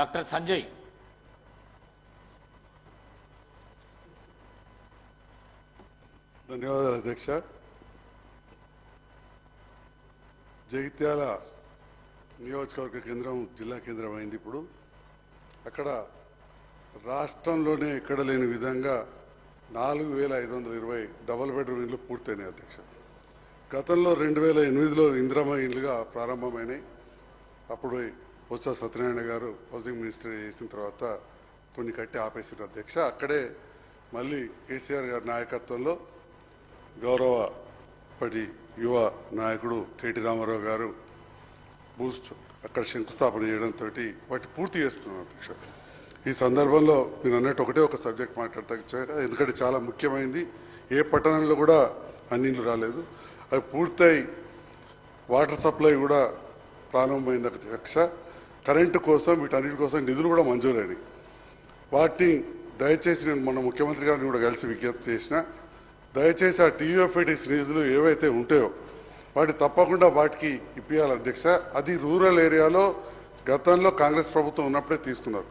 Doctor Sanjay. ధన్యవాదాలు అధ్యక్ష. జగిత్యాల నియోజకవర్గ కేంద్రం జిల్లా కేంద్రం అయింది ఇప్పుడు. అక్కడ రాష్ట్రంలోనే ఎక్కడ లేని విధంగా నాలుగు వేల ఐదు వందల ఇరవై డబల్ బెడ్రూమ్ ఇళ్ళు పూర్తయినాయి అధ్యక్ష. గతంలో రెండు వేల ఎనిమిదిలో ఇందిరమ్మ ఇళ్ళుగా ప్రారంభమైనాయి. అప్పుడు బొత్స సత్యనారాయణ గారు హౌసింగ్ మినిస్టర్ చేసిన తర్వాత కొన్ని కట్టి ఆపేసిన అధ్యక్ష. అక్కడే మళ్ళీ కేసీఆర్ గారి నాయకత్వంలో గౌరవ యువ నాయకుడు కేటీ రామారావు గారు బూస్ట్ అక్కడ శంకుస్థాపన చేయడంతో వాటి పూర్తి చేస్తున్నాం అధ్యక్ష. ఈ సందర్భంలో మీరు అన్నట్టు ఒకటే ఒక సబ్జెక్ట్ మాట్లాడతా ఎందుకంటే చాలా ముఖ్యమైనది ఏ పట్టణంలో కూడా అన్నిళ్ళు రాలేదు. అవి పూర్తయి వాటర్ సప్లై కూడా ప్రారంభమైంది అధ్యక్ష. కరెంటు కోసం వీటన్నిటి కోసం నిధులు కూడా మంజూరైనవి. వాటిని దయచేసి నేను మన ముఖ్యమంత్రి గారిని కూడా కలిసి విజ్ఞప్తి చేసిన దయచేసి ఆ టీయూఎఫ్ఐడిస్ నిధులు ఏవైతే ఉంటాయో వాటి తప్పకుండా వాటికి ఇప్పించాలి అధ్యక్ష. అది రూరల్ ఏరియాలో గతంలో కాంగ్రెస్ ప్రభుత్వం ఉన్నప్పుడే తీసుకున్నారు.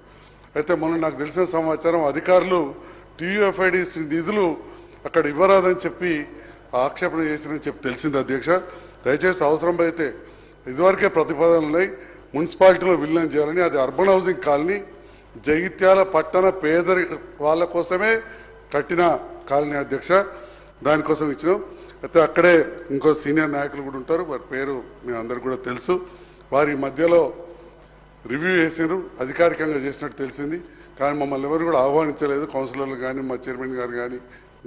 అయితే మొన్న నాకు తెలిసిన సమాచారం అధికారులు టీయూఎఫ్ఐడిస్ నిధులు అక్కడ ఇవ్వరాదని చెప్పి ఆక్షేపణ చేసినని చెప్పి తెలిసింది అధ్యక్ష. దయచేసి అవసరం అయితే ఇదివరకే ప్రతిపాదనలు ఉన్నాయి. మున్సిపాలిటీలో విలీనం చేయాలని అది అర్బన్ హౌసింగ్ కాలనీ జగిత్యాల పట్టణ పేదరి వాళ్ళ కోసమే కట్టిన కాలనీ అధ్యక్ష దానికోసం ఇచ్చినాం. అయితే అక్కడే ఇంకో సీనియర్ నాయకులు కూడా ఉంటారు. వారి పేరు మీ అందరు కూడా తెలుసు. వారి మధ్యలో రివ్యూ చేసినారు. అధికారికంగా చేసినట్టు తెలిసింది. కానీ మమ్మల్ని ఎవరు కూడా ఆహ్వానించలేదు. కౌన్సిలర్లు కానీ మా చైర్మన్ గారు కానీ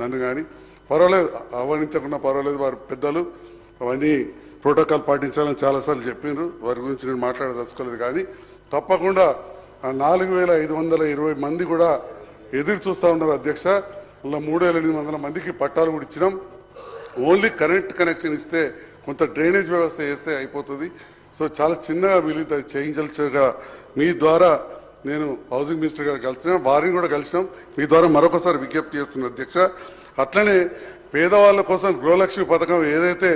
నన్ను కానీ. పర్వాలేదు. ఆహ్వానించకుండా పర్వాలేదు. వారి పెద్దలు. అవన్నీ ప్రోటోకాల్ పాటించాలని చాలాసార్లు చెప్పారు వారి గురించి నేను మాట్లాడదలుచుకోలేదు. కానీ తప్పకుండా ఆ నాలుగు వేల ఐదు వందల ఇరవై మంది కూడా ఎదురు చూస్తూ ఉన్నారు అధ్యక్ష. అలా మూడు వేల ఎనిమిది వందల మందికి పట్టాలు కూడా ఇచ్చినాం. ఓన్లీ కరెంట్ కనెక్షన్ ఇస్తే కొంత డ్రైనేజ్ వ్యవస్థ వేస్తే అయిపోతుంది. సో చాలా చిన్నగా వీలైతే అది చేయించగా మీ ద్వారా నేను హౌసింగ్ మినిస్టర్ గారు కలిసిన వారిని కూడా కలిసినాం. మీ ద్వారా మరొకసారి విజ్ఞప్తి చేస్తున్న అధ్యక్ష. అట్లనే పేదవాళ్ళ కోసం గృహలక్ష్మి పథకం ఏదైతే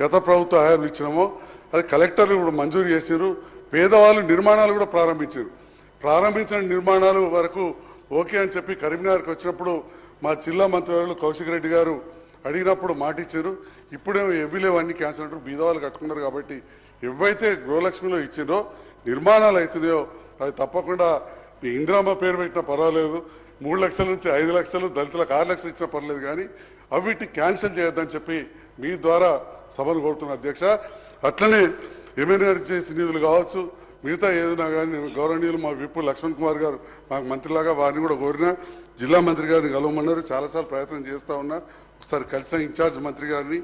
గత ప్రభుత్వ హయాంలో ఇచ్చినామో అది కలెక్టర్లు కూడా మంజూరు చేశారు పేదవాళ్ళు నిర్మాణాలు కూడా ప్రారంభించారు ప్రారంభించిన నిర్మాణాలు వరకు ఓకే అని చెప్పి కరీంనగర్కి వచ్చినప్పుడు మా జిల్లా మంత్రివర్యులు కౌశిక్ రెడ్డి గారు అడిగినప్పుడు మాట ఇచ్చారు ఇప్పుడేమో ఎవ్విలేవు అన్ని క్యాన్సల్ అంటారు బీదవాళ్ళు కట్టుకున్నారు కాబట్టి ఎవైతే గృహలక్ష్మిలో ఇచ్చిందో నిర్మాణాలు అవుతున్నాయో అది తప్పకుండా మీ ఇందిరామ్మ పేరు పెట్టినా పర్వాలేదు మూడు లక్షల నుంచి ఐదు లక్షలు దళితులకు ఆరు లక్షలు ఇచ్చినా పర్లేదు కానీ అవిటి క్యాన్సిల్ చేయొద్దని చెప్పి మీ ద్వారా సభను కోరుతున్న అధ్యక్ష అట్లనే ఎమ్మెల్యేసి నిధులు కావచ్చు మిగతా ఏదైనా కానీ గౌరవనీయులు మా విప్పు లక్ష్మణ్ కుమార్ గారు మాకు మంత్రిలాగా వారిని కూడా కోరినా జిల్లా మంత్రి గారిని కలవమన్నారు చాలాసార్లు ప్రయత్నం చేస్తూ ఉన్నా ఒకసారి కలిసిన ఇన్ఛార్జ్ మంత్రి గారిని